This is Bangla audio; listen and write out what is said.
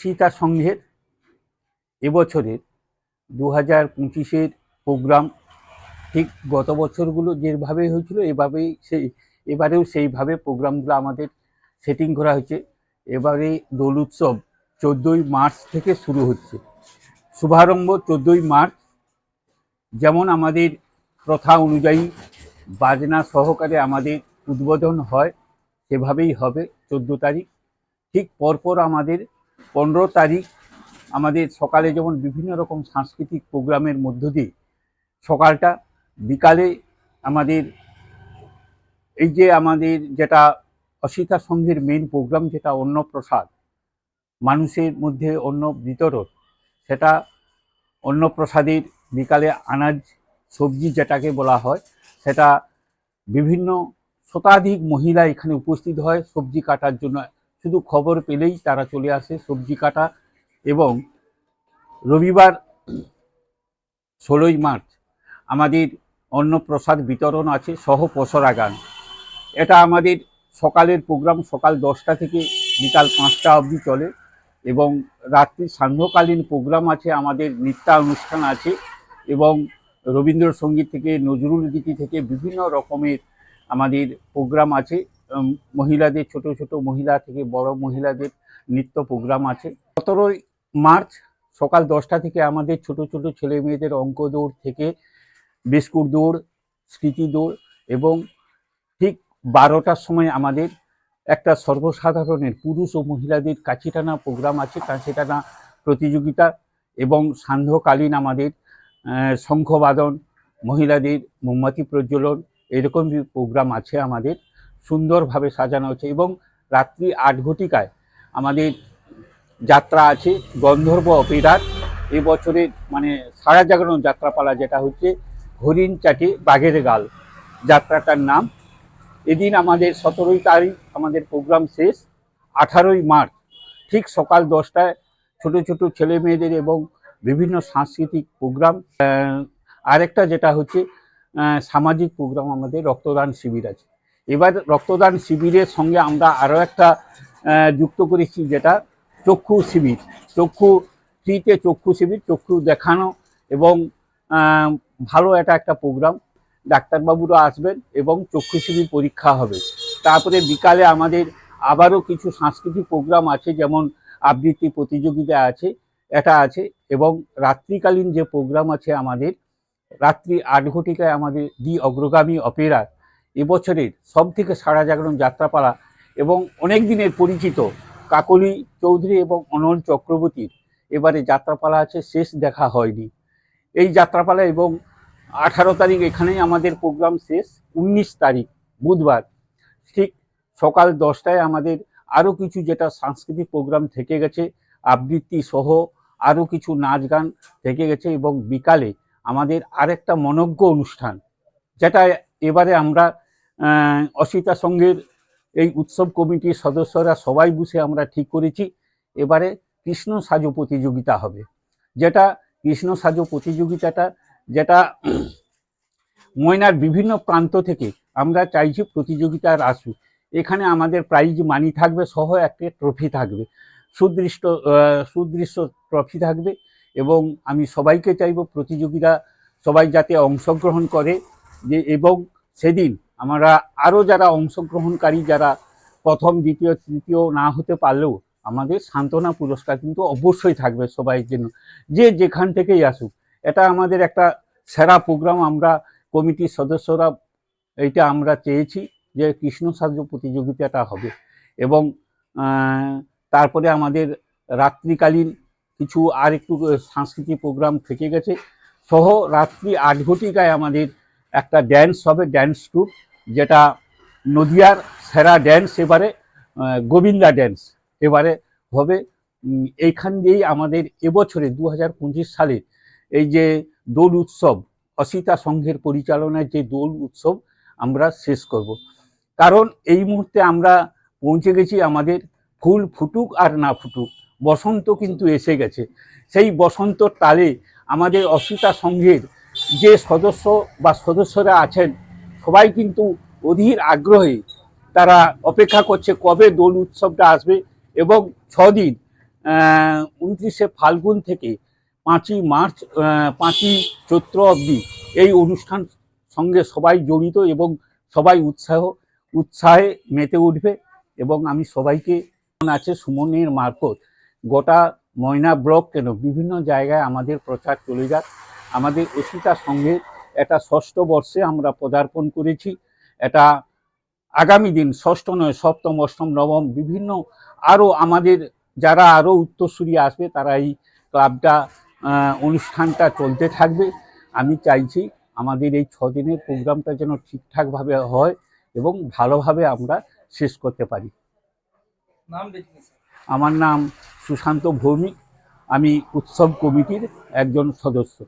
সীতা সংঘের এবছরের দু হাজার পঁচিশের প্রোগ্রাম, ঠিক গত বছরগুলো যেভাবে হয়েছিল, এভাবেই সেই, এবারেও সেইভাবে প্রোগ্রামগুলো আমাদের সেটিং করা হয়েছে। এবারে দোল উৎসব চোদ্দোই মার্চ থেকে শুরু হচ্ছে। শুভারম্ভ চোদ্দোই মার্চ। যেমন আমাদের প্রথা অনুযায়ী বাজনা সহকারে আমাদের উদ্বোধন হয়, সেভাবেই হবে চোদ্দ তারিখ। ঠিক পরপর আমাদের পনেরো তারিখ আমাদের সকালে যেমন বিভিন্ন রকম সাংস্কৃতিক প্রোগ্রামের মধ্য দিয়ে সকালটা, বিকালে আমাদের এই যে আমাদের যেটা অসিতা সংঘের মেন প্রোগ্রাম যেটা অন্নপ্রসাদ, মানুষের মধ্যে অন্ন বিতরণ, সেটা অন্নপ্রসাদের বিকালে আনাজ, সবজি যেটাকে বলা হয়, সেটা বিভিন্ন শতাধিক মহিলা এখানে উপস্থিত হয় সবজি কাটার জন্য। শুধু খবর পেলেই তারা চলে আসে, সবজি কাটা এবং রবিবার ষোলোই মার্চ আমাদের অন্নপ্রসাদ বিতরণ আছে, সহ পসরা গান এটা আমাদের সকালের প্রোগ্রাম, সকাল দশটা থেকে বিকাল পাঁচটা অবধি চলে এবং রাত্রি সান্ধ্যকালীন প্রোগ্রাম আছে, আমাদের নৃত্য অনুষ্ঠান আছে এবং রবীন্দ্রসঙ্গীত থেকে, নজরুল গীতি থেকে বিভিন্ন রকমের আমাদের প্রোগ্রাম আছে। মহিলাদের, ছোট ছোট মহিলা থেকে বড় মহিলাদের নৃত্য প্রোগ্রাম আছে। সতেরোই মার্চ সকাল দশটা থেকে আমাদের ছোট ছোট ছেলে মেয়েদের অঙ্ক দৌড় থেকে বিস্কুট দৌড় স্মৃতি দৌড় এবং ঠিক বারোটার সময় আমাদের একটা সর্বসাধারণের পুরুষ ও মহিলাদের কাছি টানা প্রোগ্রাম আছে। কাছি টানা প্রতিযোগিতা এবং সান্ধ্যকালীন আমাদের শঙ্খবাদন, মহিলাদের মোমবাতি প্রজ্বলন এরকম প্রোগ্রাম আছে আমাদের। সুন্দরভাবে সাজানো হচ্ছে এবং রাত্রি আট ঘটিকায় আমাদের যাত্রা আছে, গন্ধর্ব অপেরার। এবছরের মানে সারা জাগরণ যাত্রাপালা যেটা হচ্ছে হরিণ চাটে বাঘের গাল যাত্রাটার নাম। এদিন আমাদের সতেরোই তারিখ আমাদের প্রোগ্রাম শেষ, আঠারোই মার্চ। ঠিক সকাল দশটায় ছোট ছোট ছেলে মেয়েদের এবং বিভিন্ন সাংস্কৃতিক প্রোগ্রাম। আরেকটা যেটা হচ্ছে সামাজিক প্রোগ্রাম আমাদের রক্তদান শিবির আছে। এবার রক্তদান শিবিরের সঙ্গে আমরা আরও একটা যুক্ত করেছি যেটা চক্ষু শিবির। চক্ষু ফ্রিতে চক্ষু শিবির, চক্ষু দেখানো এবং ভালো এটা একটা প্রোগ্রাম। ডাক্তারবাবুরা আসবেন এবং চক্ষু শিবির পরীক্ষা হবে। তারপরে বিকালে আমাদের আবারও কিছু সাংস্কৃতিক প্রোগ্রাম আছে, যেমন আবৃত্তি প্রতিযোগিতা আছে, এটা আছে এবং রাত্রিকালীন যে প্রোগ্রাম আছে আমাদের, রাত্রি আট ঘটিকায় আমাদের দি অগ্রগামী অপেরা এবছরের সব থেকে সারা জাগরণ যাত্রাপালা এবং অনেক দিনের পরিচিত কাকলি চৌধুরী এবং অনল চক্রবর্তীর। এবারে যাত্রাপালা আছে, শেষ দেখা হয়নি। এই যাত্রাপালা এবং আঠারো তারিখ এখানেই আমাদের প্রোগ্রাম শেষ, উনিশ তারিখ বুধবার। ঠিক সকাল দশটায় আমাদের আরও কিছু যেটা সাংস্কৃতিক প্রোগ্রাম থেকে গেছে, আবৃত্তি সহ আরও কিছু নাচ গান থেকে গেছে এবং বিকালে আমাদের আরেকটা মনজ্ঞ অনুষ্ঠান, যেটা এবারে আমরা অসিতা সংঘের এই উৎসব কমিটির সদস্যরা সবাই বসে আমরা ঠিক করেছি। এবারে কৃষ্ণ সাজো প্রতিযোগিতা হবে। যেটা কৃষ্ণ সাজো প্রতিযোগিতাটা, যেটা ময়নার বিভিন্ন প্রান্ত থেকে আমরা চাইছি প্রতিযোগিতার আসুক এখানে আমাদের প্রাইজ মানি থাকবে, সহ একটা ট্রফি থাকবে। সুদৃষ্ট সুদৃশ্য ট্রফি থাকবে এবং আমি সবাইকে চাইব প্রতিযোগিতা সবাই যাতে অংশগ্রহণ করে। যে এবং সেদিন আমরা আরও যারা অংশগ্রহণকারী, যারা প্রথম, দ্বিতীয়, তৃতীয় না হতে পারলেও আমাদের সান্ত্বনা পুরস্কার কিন্তু অবশ্যই থাকবে সবাইয়ের জন্য যে যেখান থেকেই আসুক। এটা আমাদের একটা সেরা প্রোগ্রাম, আমরা কমিটির সদস্যরা এইটা আমরা চেয়েছি যে কৃষ্ণ সাহায্য প্রতিযোগিতাটা হবে। এবং তারপরে আমাদের রাত্রিকালীন কিছু আর একটু সাংস্কৃতিক প্রোগ্রাম থেকে গেছে। সহ রাত্রি আট ঘটিকায় আমাদের একটা ড্যান্স হবে ড্যান্স গ্রুপ যেটা নদিয়ার সেরা ড্যান্স এবারে গোবিন্দা ড্যান্স এবারে হবে। এইখান দিয়েই আমাদের এবছরে দু হাজার পঁচিশ সালে এই যে দোল উৎসব, অসিতা সংঘের পরিচালনায় যে দোল উৎসব আমরা শেষ করব। কারণ এই মুহূর্তে আমরা পৌঁছে গেছি আমাদের ফুল ফুটুক আর না ফুটুক, বসন্ত কিন্তু এসে গেছে। সেই বসন্তর তালে আমাদের অসিতা সংঘের যে সদস্য বা সদস্যরা আছেন, সবাই কিন্তু অধীর আগ্রহে তারা অপেক্ষা করছে কবে দোল উৎসবটা আসবে এবং ছদিন উনত্রিশে ফাল্গুন থেকে পাঁচই মার্চ পাঁচই চৈত্র অবধি এই অনুষ্ঠান সঙ্গে সবাই জড়িত এবং সবাই উৎসাহ, উৎসাহে মেতে উঠবে এবং আমি সবাইকে আছে সুমনের মারফত গোটা ময়না ব্লক কেন বিভিন্ন জায়গায় আমাদের প্রচার চলে যাক। আমাদের অসিতা সঙ্গে এটা ষষ্ঠ বর্ষে আমরা পদার্পণ করেছি। এটা আগামী দিন ষষ্ঠ নয় সপ্তম অষ্টম নবম বিভিন্ন আরও আমাদের যারা আরও উত্তরসূরি আসবে তারা এই ক্লাবটা অনুষ্ঠানটা চলতে থাকবে। আমি চাইছি আমাদের এই ছ দিনের প্রোগ্রামটা যেন ঠিকঠাকভাবে হয় এবং ভালোভাবে আমরা শেষ করতে পারি। আমার নাম সুশান্ত ভৌমিক। আমি উৎসব কমিটির একজন সদস্য।